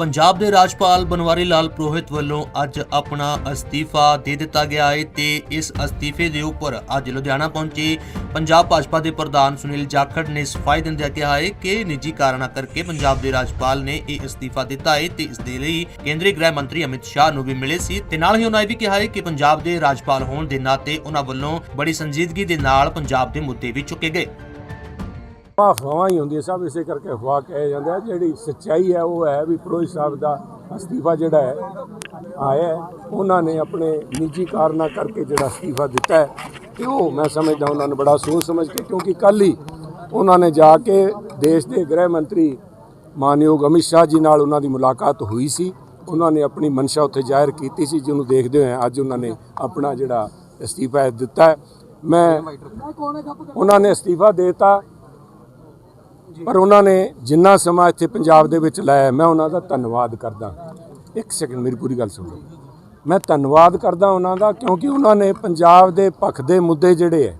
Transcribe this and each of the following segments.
ਪੰਜਾਬ ਦੇ ਰਾਜਪਾਲ ਬਨਵਾਰੀ ਲਾਲ ਪੁਰੋਹਿਤ ਵੱਲੋਂ ਅੱਜ ਆਪਣਾ ਅਸਤੀਫਾ ਦੇ ਦਿੱਤਾ ਗਿਆ ਹੈ ਤੇ ਇਸ ਅਸਤੀਫੇ ਦੇ ਉੱਪਰ ਅੱਜ ਲੁਧਿਆਣਾ ਪਹੁੰਚੇ ਪੰਜਾਬ ਭਾਜਪਾ ਦੇ ਪ੍ਰਧਾਨ ਸੁਨੀਲ ਜਾਖੜ ਨੇ ਸਫ਼ਾਈ ਦਿੰਦਿਆਂ ਕਿਹਾ ਹੈ ਕਿ ਨਿੱਜੀ ਕਾਰਨਾਂ ਕਰਕੇ ਪੰਜਾਬ ਦੇ ਰਾਜਪਾਲ ਨੇ ਇਹ ਅਸਤੀਫਾ ਦਿੱਤਾ ਹੈ ਤੇ ਇਸ ਦੇ ਲਈ ਕੇਂਦਰੀ ਗ੍ਰਹਿ ਮੰਤਰੀ ਅਮਿਤ ਸ਼ਾਹ ਨੂੰ ਵੀ ਮਿਲੇ ਸੀ ਤੇ ਨਾਲ ਹੀ ਉਹਨਾਂ ਇਹ ਵੀ ਕਿਹਾ ਹੈ ਕਿ ਪੰਜਾਬ ਦੇ ਰਾਜਪਾਲ ਹੋਣ ਦੇ ਨਾਤੇ ਉਹਨਾਂ ਵੱਲੋਂ ਬੜੀ ਸੰਜੀਦਗੀ ਦੇ ਨਾਲ ਪੰਜਾਬ ਦੇ ਮੁੱਦੇ ਵੀ ਚੁੱਕੇ ਗਏ। ਅਫਵਾਹਾਂ ਹੀ ਹੁੰਦੀਆਂ ਸਭ ਇਸੇ ਕਰਕੇ ਅਫਵਾਹ ਕਹੇ ਜਾਂਦਾ ਜਿਹੜੀ ਸੱਚਾਈ ਹੈ, ਉਹ ਹੈ ਵੀ ਫਿਰੋਜ਼ ਸਾਹਿਬ ਦਾ ਅਸਤੀਫਾ ਜਿਹੜਾ ਹੈ, ਆਇਆ ਉਹਨਾਂ ਨੇ ਆਪਣੇ ਨਿੱਜੀ ਕਾਰਨਾਂ ਕਰਕੇ ਜਿਹੜਾ ਅਸਤੀਫਾ ਦਿੱਤਾ ਹੈ। ਤੇ ਉਹ ਮੈਂ ਸਮਝਦਾ ਉਹਨਾਂ ਨੂੰ ਬੜਾ ਸੋਚ ਸਮਝ ਕੇ, ਕਿਉਂਕਿ ਕੱਲ ਹੀ ਉਹਨਾਂ ਨੇ ਜਾ ਕੇ ਦੇਸ਼ ਦੇ ਗ੍ਰਹਿ ਮੰਤਰੀ ਮਾਨਯੋਗ ਅਮਿਤ ਸ਼ਾਹ ਜੀ ਨਾਲ ਉਹਨਾਂ ਦੀ ਮੁਲਾਕਾਤ ਹੋਈ ਸੀ। ਉਹਨਾਂ ਨੇ ਆਪਣੀ ਮਨਸ਼ਾ ਉੱਥੇ ਜ਼ਾਹਿਰ ਕੀਤੀ ਸੀ, ਜਿਹਨੂੰ ਦੇਖਦੇ ਹੋਏ ਅੱਜ ਉਹਨਾਂ ਨੇ ਆਪਣਾ ਜਿਹੜਾ ਅਸਤੀਫਾ ਦਿੱਤਾ ਮੈਂ ਉਹਨਾਂ ਨੇ ਅਸਤੀਫਾ ਦੇਤਾ। ਪਰ ਉਹਨਾਂ ਨੇ ਜਿੰਨਾ ਸਮਾਂ ਇੱਥੇ ਪੰਜਾਬ ਦੇ ਵਿੱਚ ਲਾਇਆ ਮੈਂ ਉਹਨਾਂ ਦਾ ਧੰਨਵਾਦ ਕਰਦਾ। ਇੱਕ ਸੈਕਿੰਡ ਮੇਰੀ ਪੂਰੀ ਗੱਲ ਸੁਣੋ। ਮੈਂ ਧੰਨਵਾਦ ਕਰਦਾ ਉਹਨਾਂ ਦਾ ਕਿਉਂਕਿ ਉਹਨਾਂ ਨੇ ਪੰਜਾਬ ਦੇ ਪੱਖ ਦੇ ਮੁੱਦੇ ਜਿਹੜੇ ਹੈ,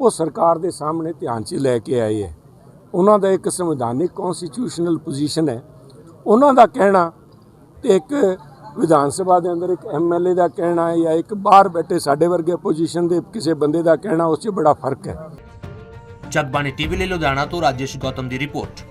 ਉਹ ਸਰਕਾਰ ਦੇ ਸਾਹਮਣੇ ਧਿਆਨ 'ਚ ਲੈ ਕੇ ਆਏ ਹੈ। ਉਹਨਾਂ ਦਾ ਇੱਕ ਸੰਵਿਧਾਨਿਕ ਕਨਸਟੀਟਿਊਸ਼ਨਲ ਪੋਜੀਸ਼ਨ ਹੈ। ਉਹਨਾਂ ਦਾ ਕਹਿਣਾ ਤੇ ਇੱਕ ਵਿਧਾਨ ਸਭਾ ਦੇ ਅੰਦਰ ਇੱਕ ਐਮਐਲਏ ਦਾ ਕਹਿਣਾ ਜਾਂ ਇੱਕ ਬਾਹਰ ਬੈਠੇ ਸਾਡੇ ਵਰਗੇ ਪੋਜੀਸ਼ਨ ਦੇ ਕਿਸੇ ਬੰਦੇ ਦਾ ਕਹਿਣਾ, ਉਸ 'ਚ ਬੜਾ ਫ਼ਰਕ ਹੈ। ਜਗਬਾਣੀ ਟੀਵੀ ਲਈ ਲੁਧਿਆਣਾ ਤੋਂ ਰਾਜੇਸ਼ ਗੌਤਮ ਦੀ ਰਿਪੋਰਟ।